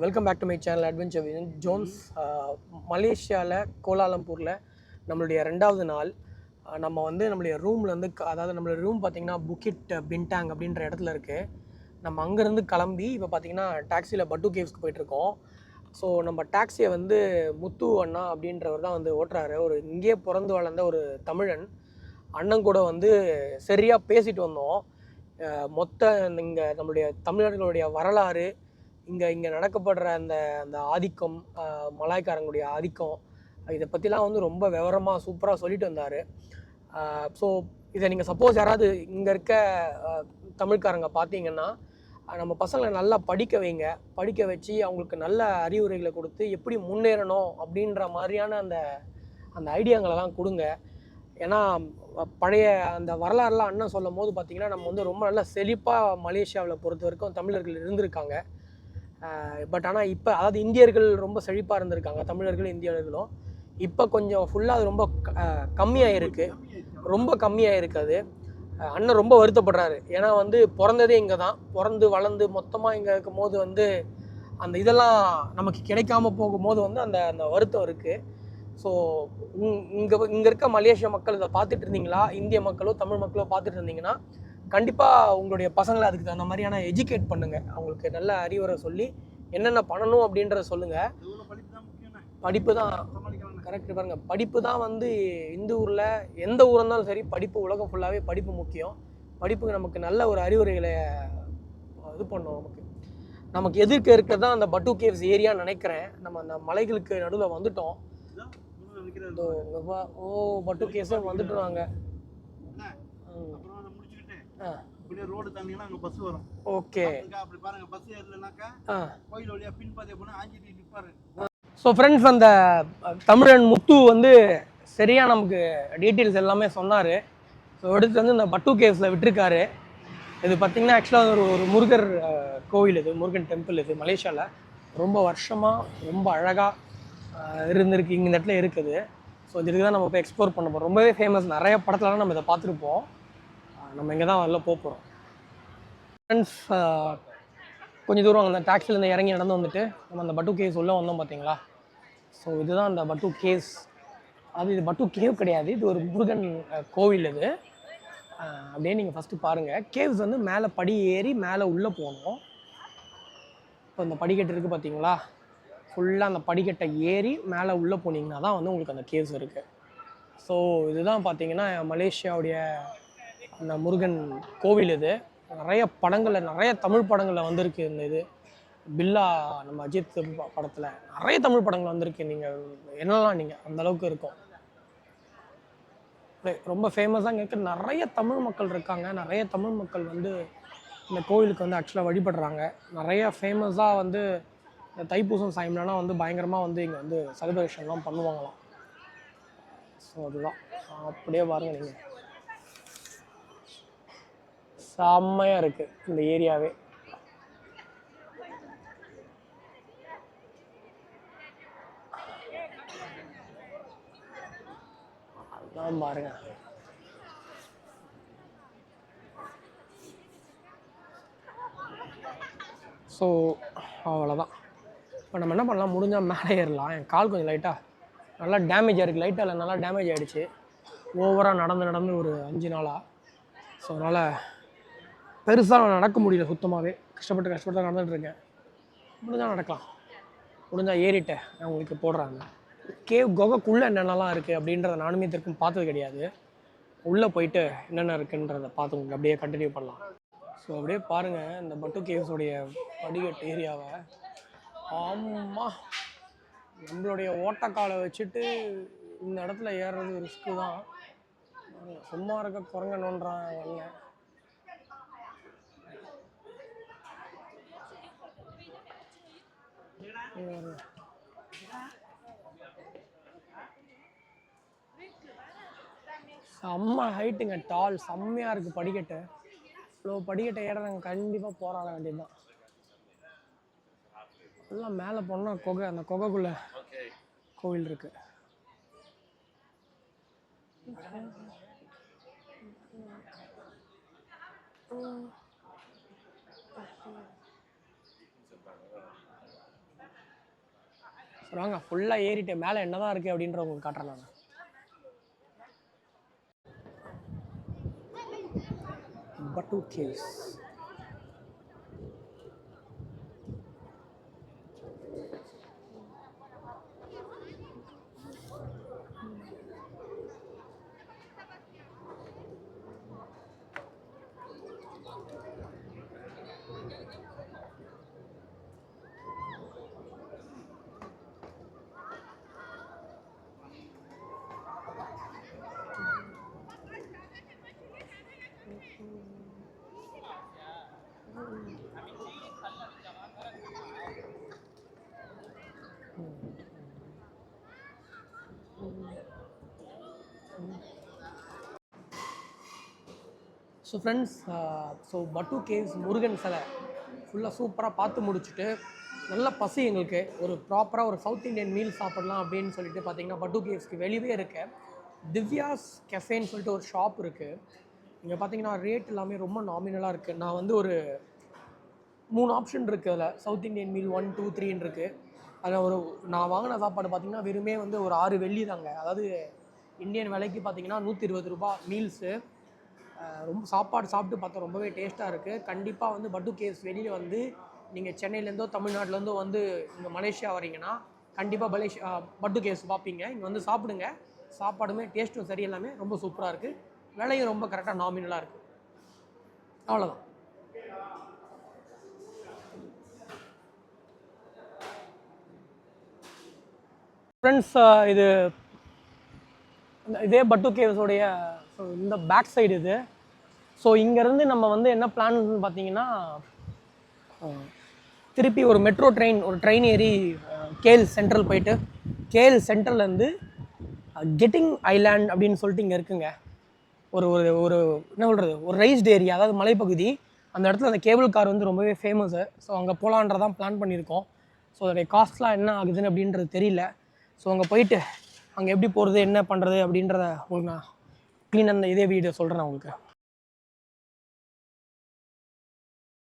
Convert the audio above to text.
Welcome back to my channel adventure zones மலேசியாவில் கோலாலம்பூரில் நம்மளுடைய ரெண்டாவது நாள். நம்ம வந்து நம்மளுடைய ரூமில் வந்து க- அதாவது நம்மளுடைய ரூம் பார்த்தீங்கன்னா புக்கிட் பின்டாங் அப்படின்ற இடத்துல இருக்குது நம்ம அங்கேருந்து கிளம்பி இப்போ பார்த்தீங்கன்னா டாக்ஸியில் பட்டு கேவ்ஸ்க்கு போயிட்டுருக்கோம் ஸோ நம்ம டாக்ஸியை வந்து முத்து அண்ணா அப்படின்றவர் தான் வந்து ஓட்டுறாரு. ஒரு இங்கேயே பிறந்து வளர்ந்த ஒரு தமிழன். அண்ணன் கூட வந்து சரியாக பேசிட்டு வந்தோம். மொத்த இங்கே நம்மளுடைய தமிழர்களுடைய வரலாறு இங்கே இங்கே நடக்கப்படுற அந்த அந்த ஆதிக்கம் மலாய்க்காரங்களுடைய ஆதிக்கம் இதை பற்றிலாம் வந்து ரொம்ப விவரமாக சூப்பராக சொல்லிட்டு வந்தார். ஸோ இதை நீங்கள் சப்போஸ் யாராவது இங்கே இருக்க தமிழ்காரங்க பார்த்தீங்கன்னா நம்ம பசங்களை நல்லா படிக்க வைங்க. படிக்க வச்சு அவங்களுக்கு நல்ல அறிவுரைகளை கொடுத்து எப்படி முன்னேறணும் அப்படின்ற மாதிரியான அந்த அந்த ஐடியாங்களெல்லாம் கொடுங்க. ஏன்னா பழைய அந்த வரலாறுலாம் அண்ணன் சொல்லும் போது பார்த்திங்கன்னா நம்ம வந்து ரொம்ப நல்லா செழிப்பாக மலேசியாவில் பொறுத்த வரைக்கும் தமிழர்கள் இருந்திருக்காங்க. பட் ஆனால் இப்போ அதாவது இந்தியர்கள் ரொம்ப செழிப்பாக இருந்திருக்காங்க தமிழர்கள் இந்தியர்களும். இப்போ கொஞ்சம் ஃபுல்லாக அது ரொம்ப கம்மியாக இருக்குது ரொம்ப கம்மியாக இருக்குது அண்ணன் ரொம்ப வருத்தப்படுறாரு. ஏன்னா வந்து பிறந்ததே இங்கே தான் பிறந்து வளர்ந்து மொத்தமாக இங்கே இருக்கும் போது வந்து அந்த இதெல்லாம் நமக்கு கிடைக்காம போகும்போது வந்து அந்த அந்த வருத்தம் இருக்குது ஸோ இங்கே இங்கே இருக்க மலேசிய மக்கள் இதை பார்த்துட்டு இருந்தீங்களா? இந்திய மக்களோ தமிழ் மக்களோ பார்த்துட்டு இருந்தீங்கன்னா கண்டிப்பாக உங்களுடைய பசங்களை அதுக்கு தகுந்த மாதிரியான எஜுகேட் பண்ணுங்கள் அவங்களுக்கு நல்ல அறிவுரை சொல்லி என்னென்ன பண்ணணும் அப்படின்றத சொல்லுங்கள் படிப்பு தான் கரெக்ட் பாருங்க. படிப்பு தான் வந்து இந்த ஊரில் எந்த ஊராக இருந்தாலும் சரி படிப்பு உலகம் ஃபுல்லாகவே படிப்பு முக்கியம். படிப்புக்கு நமக்கு நல்ல ஒரு அறிவுரைகளை இது பண்ணும் நமக்கு. நமக்கு எதிர்க்க இருக்க தான் அந்த பட்டு கேவ்ஸ் ஏரியான்னு நினைக்கிறேன். நம்ம அந்த மலைகளுக்கு நடுவில் வந்துட்டோம். ஓ பட்டு கேஸும் வந்துட்டோம் நாங்கள் அண்ணே, அப்புறம் அதை முடிச்சுக்கிட்டு ஆ. இப்படியே ரோடு தாண்டிங்கன்னா அங்கே பஸ் வரும். ஓகே. அப்படி பாருங்க பஸ் ஏறலைனாக்கா கோயில் வழியா பின்பாதையை போனால் ஆஞ்சிட்டு நிற்பாரு ஸோ ஃப்ரெண்ட்ஸ் அந்த தமிழன் முத்து வந்து சரியாக நமக்கு டீட்டெயில்ஸ் எல்லாமே சொன்னார். ஸோ எடுத்து வந்து இந்த பட்டு கேவ்ஸில் விட்டுருக்காரு. இது பார்த்திங்கன்னா ஆக்சுவலாக ஒரு ஒரு முருகர் கோவில் இது முருகன் டெம்பிள் இது மலேசியாவில் ரொம்ப வருஷமாக ரொம்ப அழகாக இருந்திருக்கு இந்த இடத்துல இருக்குது. ஸோ இதுக்கு தான் நம்ம போய் எக்ஸ்ப்ளோர் பண்ண போகிறோம் ரொம்பவே ஃபேமஸ் நிறைய படத்துலலாம் நம்ம இதை பார்த்துருப்போம். நம்ம இங்கே தான் வரல போக போகிறோம் ஃப்ரெண்ட்ஸ் கொஞ்சம் தூரம் அந்த டாக்ஸிலேருந்து இறங்கி நடந்து வந்துட்டு நம்ம அந்த பட்டு கேஸ் உள்ளே வந்தோம் பார்த்தீங்களா ஸோ இதுதான் அந்த பட்டு கேஸ் அது இது பட்டு கேவ் கிடையாது. இது ஒரு முருகன் கோவில் இது. அப்படியே நீங்கள் ஃபஸ்ட்டு பாருங்கள் கேவ்ஸ் வந்து மேலே படி ஏறி மேலே உள்ளே போகணும் இப்போ இந்த படிக்கட்டு இருக்குது பார்த்தீங்களா ஃபுல்லாக அந்த படிக்கட்டை ஏறி மேலே உள்ளே போனீங்கன்னா தான் வந்து உங்களுக்கு அந்த கேவ்ஸ் இருக்குது ஸோ இதுதான் பார்த்தீங்கன்னா மலேசியாவுடைய அந்த முருகன் கோவில் இது. நிறைய படங்களில் நிறைய தமிழ் படங்களில் வந்திருக்கு இந்த இது. பில்லா நம்ம அஜித் படத்தில் நிறைய தமிழ் படங்கள் வந்திருக்கு. நீங்கள் என்னலாம் நீங்கள் அந்த அளவுக்கு இருக்கும்? ரொம்ப ஃபேமஸாக இங்கே இருக்க நிறைய தமிழ் மக்கள் இருக்காங்க. நிறைய தமிழ் மக்கள் வந்து இந்த கோவிலுக்கு வந்து ஆக்சுவலாக வழிபடுறாங்க. நிறைய ஃபேமஸாக வந்து இந்த தைப்பூசம் சாயம்லாம் வந்து பயங்கரமாக வந்து இங்கே வந்து செலிப்ரேஷன்லாம் பண்ணுவாங்களாம். ஸோ அதுதான். அப்படியே பாருங்கள் நீங்கள் செம்மையாக இருக்குது இந்த ஏரியாவே. அதான் பாருங்க. ஸோ அவ்வளோதான் இப்போ நம்ம என்ன பண்ணலாம்? முடிஞ்சால் மேலே ஏறலாம். என் கால் கொஞ்சம் லைட்டாக நல்லா டேமேஜ் ஆகிருக்கு லைட்டாக இல்லை நல்லா டேமேஜ் ஆகிடுச்சு ஓவராக நடந்து நடந்து ஒரு அஞ்சு நாளாக ஸோ அதனால் பெருசாக நடக்க முடியல சுத்தமாகவே கஷ்டப்பட்டு கஷ்டப்பட்டு தான் நடந்துட்டு இருக்கேன். முடிஞ்சால் நடக்கலாம். முடிஞ்சால் ஏறிட்டேன் நான் உங்களுக்கு போடுறாங்க. கேவ் குகைக்குள்ளே என்னென்னலாம் இருக்குது அப்படின்றத நானுமே திருக்கும் பார்த்தது கிடையாது. உள்ளே போயிட்டு என்னென்ன இருக்குன்றதை பார்த்து உங்களுக்கு அப்படியே கண்டினியூ பண்ணலாம். ஸோ அப்படியே பாருங்கள் இந்த பட்டு கேவ்ஸோடைய படிக்கட்டு ஏரியாவை. ஆமாம் நம்மளுடைய ஓட்டக்காலை வச்சுட்டு இந்த இடத்துல ஏறுறது ரிஸ்க்கு தான். சும்மா இருக்க குரங்க நோன்றான் அண்ணன் இங்க பாருங்க. செம்ம ஹைட்டுங்க டால் செம்மையாக இருக்குது படிக்கட்டு. இவ்வளோ படிக்கட்டை ஏறவங்க கண்டிப்பாக போராட வேண்டியதுதான். எல்லாம் மேலே போனால் கொகை அந்த கொகைக்குள்ளே கோவில் இருக்கு. சரி வாங்க ஃபுல்லாக ஏறிட்டு மேலே என்ன தான் இருக்குது அப்படின்ற உங்களுக்கு காட்டுறேன் நான். Batu caves so friends so Batu caves Murugan சிலை. ஃபுல்லாக சூப்பராக பார்த்து முடிச்சுட்டு நல்ல பசி எங்களுக்கு. ஒரு ப்ராப்பராக ஒரு சவுத் இந்தியன் மீல் சாப்பிடலாம் அப்படின்னு சொல்லிட்டு பார்த்தீங்கன்னா பட்டு கேவ்ஸ்க்கு வெளியவே இருக்க. திவ்யாஸ் கெஃபேன்னு சொல்லிட்டு ஒரு ஷாப் இருக்குது இங்கே பார்த்தீங்கன்னா ரேட் எல்லாமே ரொம்ப நாமினலாக இருக்குது நான் வந்து ஒரு மூணு ஆப்ஷன் இருக்குது அதில். South Indian meal one two த்ரீன்னு இருக்குது அதில் ஒரு நான் வாங்கின சாப்பாடு பார்த்தீங்கன்னா வெறுமே வந்து ஒரு ஆறு வெள்ளி தாங்க. அதாவது இந்தியன் விலைக்கு பார்த்தீங்கன்னா நூற்றி இருபது ரூபா மீல்ஸு ரொம்ப சாப்பாடு சாப்பிட்டு பார்த்தா ரொம்பவே டேஸ்ட்டாக இருக்குது கண்டிப்பாக வந்து பட்டு கேஸ் வெளியில் வந்து நீங்கள் சென்னையிலேருந்தோ தமிழ்நாட்டிலேருந்தோ வந்து இங்கே மலேசியா வரீங்கன்னா கண்டிப்பாக மலேசியா பட்டு கேஸ் பார்ப்பீங்க. இங்கே வந்து சாப்பிடுங்க. சாப்பாடுமே டேஸ்ட்டும் சரி எல்லாமே ரொம்ப சூப்பராக இருக்குது விலையும் ரொம்ப கரெக்டாக நாமினலாக இருக்குது அவ்வளோதான் ஃப்ரெண்ட்ஸ் இது இதே பட்டு கேவ்ஸோடைய ஸோ இந்த பேக் சைடு இது. ஸோ இங்கேருந்து நம்ம வந்து என்ன பிளான் பார்த்தீங்கன்னா திருப்பி ஒரு மெட்ரோ ட்ரெயின் ஒரு ட்ரெயின் ஏறி கேஎல் கேல் சென்ட்ரல் போயிட்டு கேல் சென்ட்ரல்லேருந்து கெட்டிங் ஐலாண்ட் அப்படின்னு சொல்லிட்டு இங்கே இருக்குங்க. ஒரு ஒரு ஒரு என்ன சொல்கிறது ஒரு ரைஸ்டு ஏரியா அதாவது மலைப்பகுதி. அந்த இடத்துல அந்த கேபிள் கார் வந்து ரொம்பவே ஃபேமஸு ஸோ அங்கே போகலான்றதான் பிளான் பண்ணியிருக்கோம். ஸோ அதோடைய காஸ்ட்லாம் என்ன ஆகுதுன்னு அப்படின்றது தெரியல. ஸோ அங்கே போயிட்டு அங்கே எப்படி போகிறது என்ன பண்ணுறது அப்படின்றத உங்களுக்கு நான் க்ளீன் அந்த இதே வீடியோ சொல்கிறேன் உங்களுக்கு.